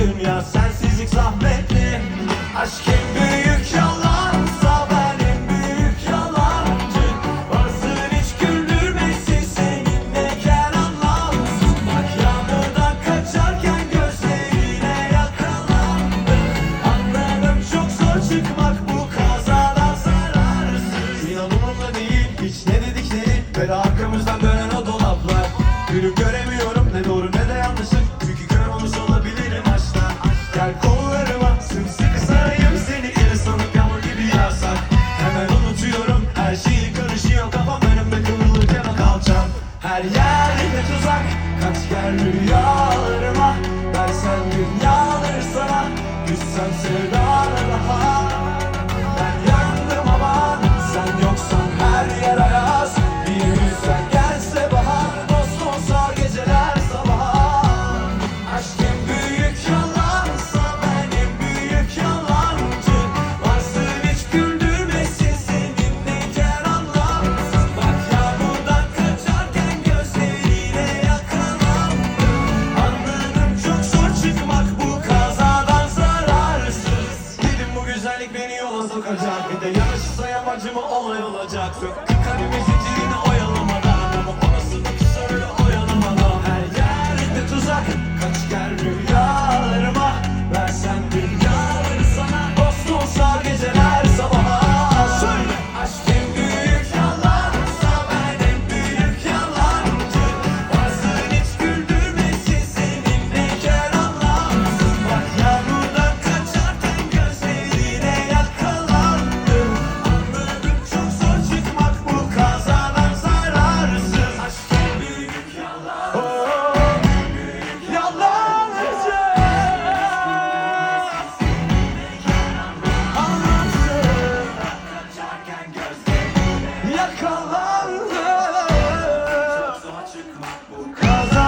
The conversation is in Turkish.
dünya sensizlik zahmetli. Aşk en büyük yalansa ben en büyük yalancı. Varsın hiç güldürmesin seninle ker anlamsız Bak yağmurdan kaçarken gözlerine yakalandım Anladım çok zor çıkmak bu kazadan zararsız. İnanımla değil hiç ne dedikleri? Böyle arkamızdan dönen o dolaplar. Gülüp göre rüyalarıma Dersen dünyadır sana Düşsem sevda yakacak Bir de yarışsaya bacımı ayrılacaksın Kalbimi zinciri yakalandı Çok zor çıkmak bu kaza